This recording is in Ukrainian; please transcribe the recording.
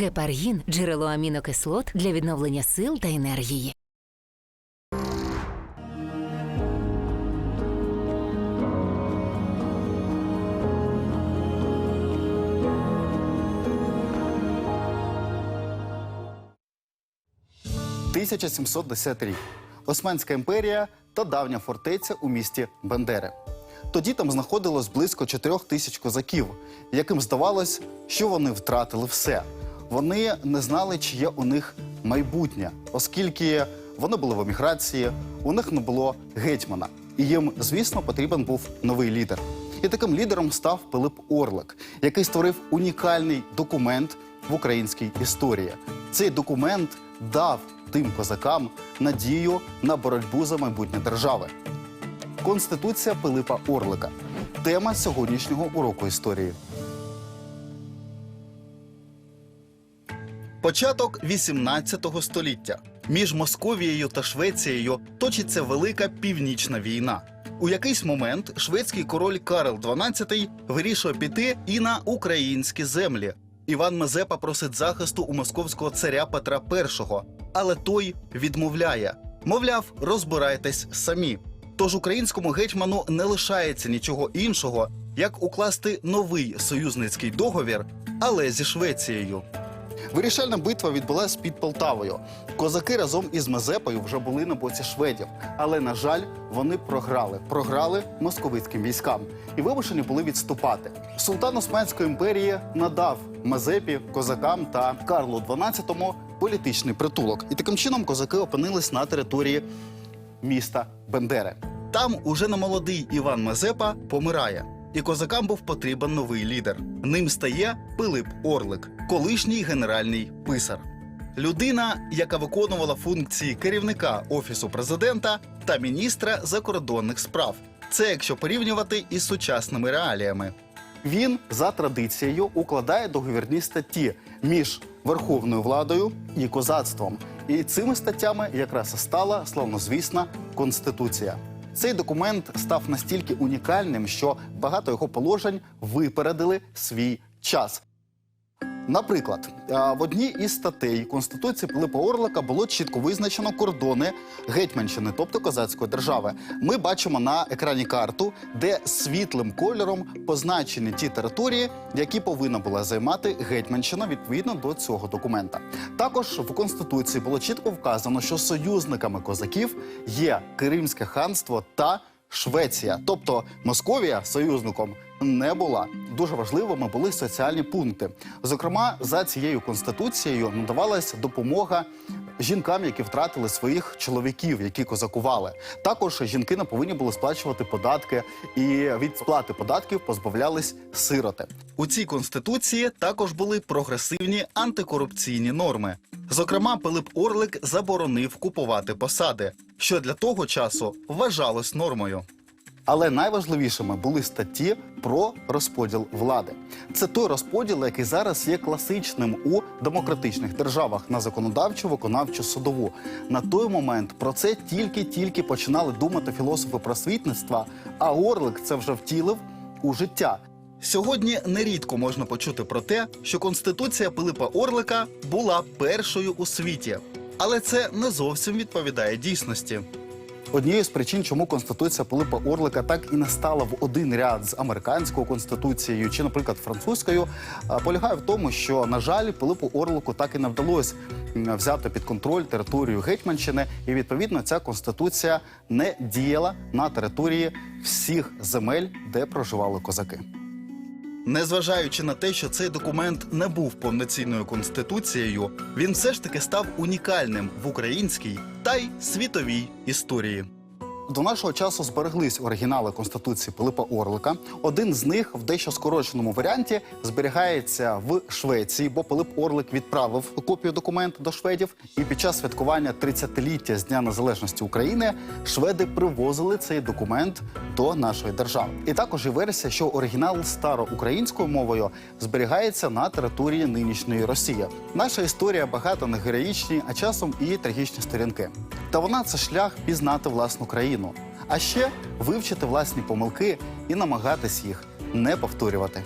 Гепаргін джерело амінокислот для відновлення сил та енергії. – 1710 рік. Османська імперія та давня фортеця у місті Бендери. Тоді там знаходилось близько 4 тисяч козаків, яким здавалось, що вони втратили все. Вони не знали, чи є у них майбутнє, оскільки вони були в еміграції, у них не було гетьмана. І їм, звісно, потрібен був новий лідер. І таким лідером став Пилип Орлик, який створив унікальний документ в українській історії. Цей документ дав тим козакам надію на боротьбу за майбутнє держави. Конституція Пилипа Орлика. Тема сьогоднішнього уроку історії. Початок 18 століття. Між Московією та Швецією точиться велика північна війна. У якийсь момент шведський король Карл XII вирішує піти і на українські землі. Іван Мазепа просить захисту у московського царя Петра І, але той відмовляє. Мовляв, розбирайтесь самі. Тож українському гетьману не лишається нічого іншого, як укласти новий союзницький договір, але зі Швецією. Вирішальна битва відбулася під Полтавою. Козаки разом із Мазепою вже були на боці шведів, але на жаль, вони програли. Програли московицьким військам і вимушені були відступати. Султан Османської імперії надав Мазепі, козакам та Карлу XII політичний притулок. І таким чином козаки опинились на території міста Бендери. Там уже немолодий Іван Мазепа помирає, і козакам був потрібен новий лідер. Ним стає Пилип Орлик, колишній генеральний писар. Людина, яка виконувала функції керівника офісу президента та міністра закордонних справ. Це якщо порівнювати із сучасними реаліями. Він за традицією укладає договірні статті між верховною владою і козацтвом. І цими статтями якраз і стала славнозвісна конституція. Цей документ став настільки унікальним, що багато його положень випередили свій час. Наприклад, в одній із статей Конституції Пилипа Орлика було чітко визначено кордони Гетьманщини, тобто козацької держави. Ми бачимо на екрані карту, де світлим кольором позначені ті території, які повинна була займати Гетьманщина відповідно до цього документа. Також в Конституції було чітко вказано, що союзниками козаків є Кримське ханство та Швеція, тобто Московія союзником не була. Дуже важливими були соціальні пункти. Зокрема, за цією конституцією надавалась допомога жінкам, які втратили своїх чоловіків, які козакували. Також жінки не повинні були сплачувати податки, і від сплати податків позбавлялись сироти. У цій конституції також були прогресивні антикорупційні норми. Зокрема, Пилип Орлик заборонив купувати посади, що для того часу вважалось нормою. Але найважливішими були статті про розподіл влади. Це той розподіл, який зараз є класичним у демократичних державах на законодавчу, виконавчу, судову. На той момент про це тільки-тільки починали думати філософи просвітництва, а Орлик це вже втілив у життя. Сьогодні нерідко можна почути про те, що конституція Пилипа Орлика була першою у світі, але це не зовсім відповідає дійсності. Однією з причин, чому конституція Пилипа Орлика так і не стала в один ряд з американською конституцією чи, наприклад, французькою, полягає в тому, що на жаль, Пилипу Орлику так і не вдалося взяти під контроль територію Гетьманщини, і відповідно ця конституція не діяла на території всіх земель, де проживали козаки. Незважаючи на те, що цей документ не був повноцінною конституцією, він все ж таки став унікальним в українській та й світовій історії. До нашого часу збереглись оригінали конституції Пилипа Орлика. Один з них в дещо скороченому варіанті зберігається в Швеції, бо Пилип Орлик відправив копію документу до шведів. І під час святкування 30-ліття з Дня Незалежності України шведи привозили цей документ до нашої держави. І також є версія, що оригінал староукраїнською мовою зберігається на території нинішньої Росії. Наша історія багата на героїчні, а часом і трагічні сторінки. Та вона це шлях пізнати власну країну, а ще вивчити власні помилки і намагатись їх не повторювати.